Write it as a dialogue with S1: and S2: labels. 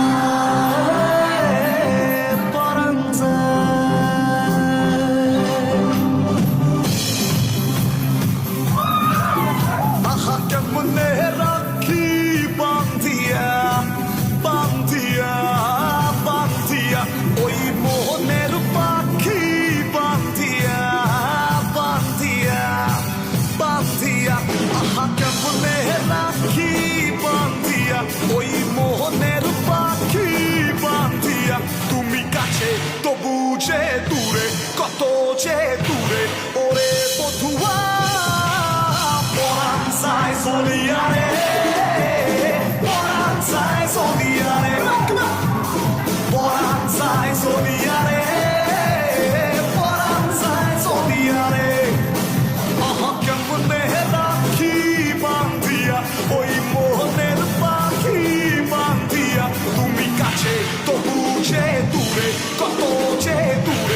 S1: Oh. যে দূরে, কত যে দূরে, ওরে বধুয়া, পরাণ চাই চলিয়ারে পরাণ চাই চলিয়ারে পরাণ চাই চলিয়ারে বান্ধিয়া তুমি